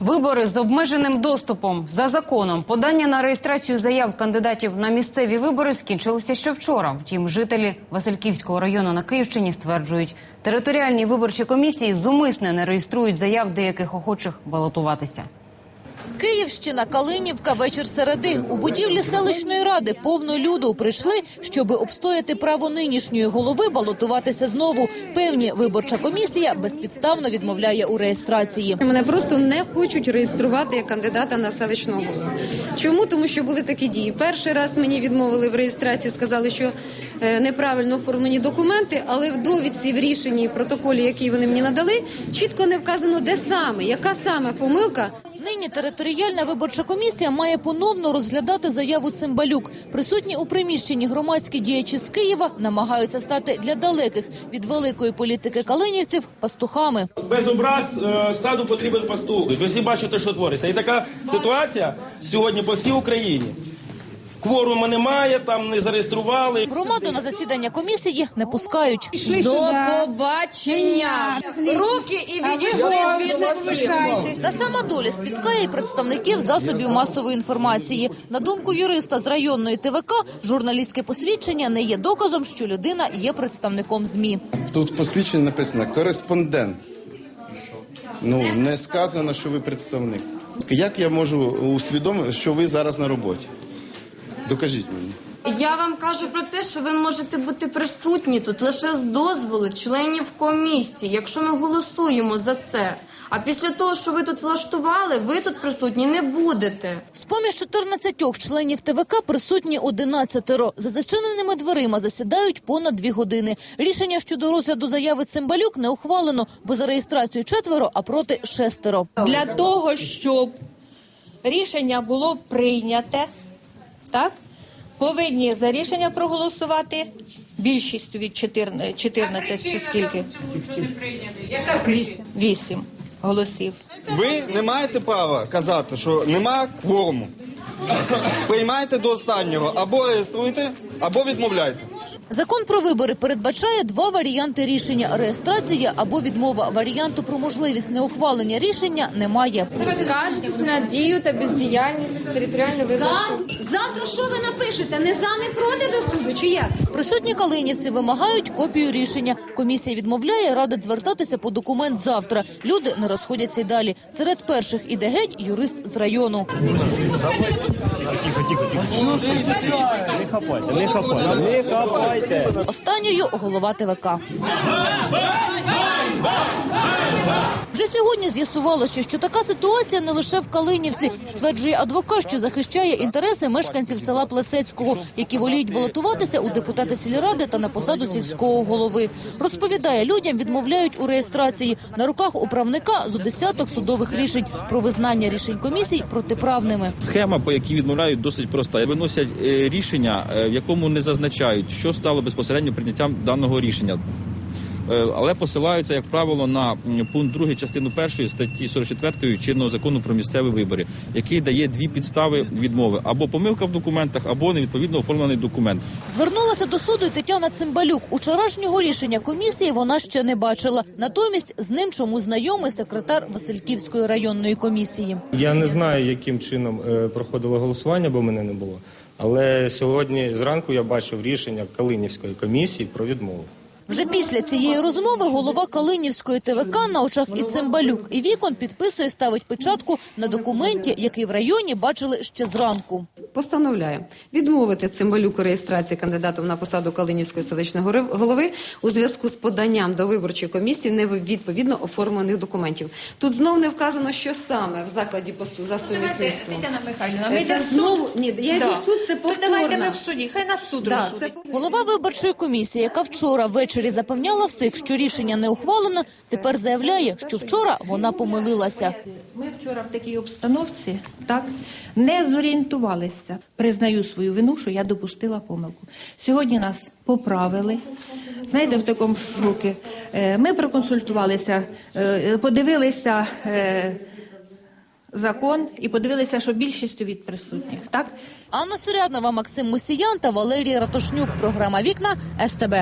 Вибори з обмеженим доступом за законом. Подання на реєстрацію заяв кандидатів на місцеві вибори скінчилося ще вчора. Втім, жителі Васильківського району на Київщині стверджують, територіальні виборчі комісії зумисне не реєструють заяв деяких охочих балотуватися. Київщина, Калинівка, вечір середи. У будівлі селищної ради повно люду прийшли, щоби обстояти право нинішньої голови балотуватися знову. Певні виборча комісія безпідставно відмовляє у реєстрації. Мене просто не хочуть реєструвати як кандидата на селищного. Чому? Тому що були такі дії. Перший раз мені відмовили в реєстрації, сказали, що е, неправильно оформлені документи, але в довідці, в рішенні протоколі, які вони мені надали, чітко не вказано, де саме, яка саме помилка. Нині територіальна виборча комісія має поновно розглядати заяву Цимбалюк. Присутні у приміщенні громадські діячі з Києва намагаються стати для далеких від великої політики калинівців пастухами. Без образ е, стаду потрібен пастух. Ви всі бачите, що твориться. І така ситуація сьогодні по всій Україні. Кворуму немає, там не зареєстрували. Громаду на засідання комісії не пускають. До побачення! Руки і відійшли звідси. Та сама доля спіткає і представників засобів масової інформації. На думку юриста з районної ТВК, журналістське посвідчення не є доказом, що людина є представником ЗМІ. Тут в посвідченні написано кореспондент. Ну, не сказано, що ви представник. Як я можу усвідомити, що ви зараз на роботі? Докажіть мені. Я вам кажу про те, що ви можете бути присутні тут лише з дозволу членів комісії, якщо ми голосуємо за це. А після того, що ви тут влаштували, ви тут присутні не будете. З-поміж 14 членів ТВК присутні 11. За зачиненими дверима засідають понад дві години. Рішення щодо розгляду заяви Цимбалюк не ухвалено, бо за реєстрацію четверо, а проти шестеро. для того, щоб рішення було прийняте, так, повинні за рішення проголосувати більшістю від 14, 14 це скільки? Вісім голосів. Ви не маєте права казати, що немає кворуму. Приймайте до останнього або реєструйте, або відмовляйте. Закон про вибори передбачає два варіанти рішення: реєстрація або відмова. Варіанту про можливість неухвалення рішення немає. Скажетесь на дію та бездіяльність територіальної виборчої. Завтра що ви напишете? Не за, не проти до суду, чи як? Присутні калинівці вимагають копію рішення. Комісія відмовляє, радить звертатися по документ завтра. Люди не розходяться й далі. Серед перших іде геть юрист з району. Останньою голова ТВК. Вже сьогодні з'ясувалося, що така ситуація не лише в Калинівці, стверджує адвокат, що захищає інтереси мешканців села Плесецького, які воліють балотуватися у депутати сільради та на посаду сільського голови. Розповідає, людям відмовляють у реєстрації. На руках управника зо десяток судових рішень про визнання рішень комісій протиправними. Схема, по якій відмовляють, досить проста. Виносять е, рішення, е, в якому не зазначають, що стало безпосередньо прийняттям даного рішення. Е, Але посилаються, як правило, на пункт 2 частину 1 статті 44 чинного закону про місцеві вибори, який дає дві підстави відмови: або помилка в документах, або невідповідно оформлений документ. Звернулася до суду й Тетяна Цимбалюк. Учорашнього рішення комісії вона ще не бачила. Натомість з ним чому знайомий секретар Васильківської районної комісії. Я не знаю, яким чином е, проходило голосування, бо мене не було. Але сьогодні зранку я бачив рішення Калинівської комісії про відмову. Вже після цієї розмови голова Калинівської ТВК на очах і Цимбалюк і вікон підписує, ставить печатку на документі, який в районі бачили ще зранку. Постановляє відмовити цимбалюку реєстрації кандидатом на посаду Калинівської селищної гори- голови у зв'язку з поданням до виборчої комісії невідповідно оформлених документів. Тут знов не вказано, що саме в закладі посту за сумісництвом. Тетяна Михайлівна, Е, ми Це знову ні, я йду Да. в суд. Це Ну, Давайте ми в суді, хай нас суд Да, розсудить. це Голова виборчої комісії, яка вчора ввечері запевняла всіх, що рішення не ухвалено, тепер заявляє, що вчора вона помилилася. Ми вчора в такій обстановці так не зорієнтувалися. Признаю свою вину, що я допустила помилку. Сьогодні нас поправили. Знаєте, в такому шокі. Е, Ми проконсультувалися, е, подивилися е, закон і подивилися, що більшістю від присутніх. Так Анна Суряднова, Максим Мусіян та Валерій Ратушнюк. Програма Вікна СТБ.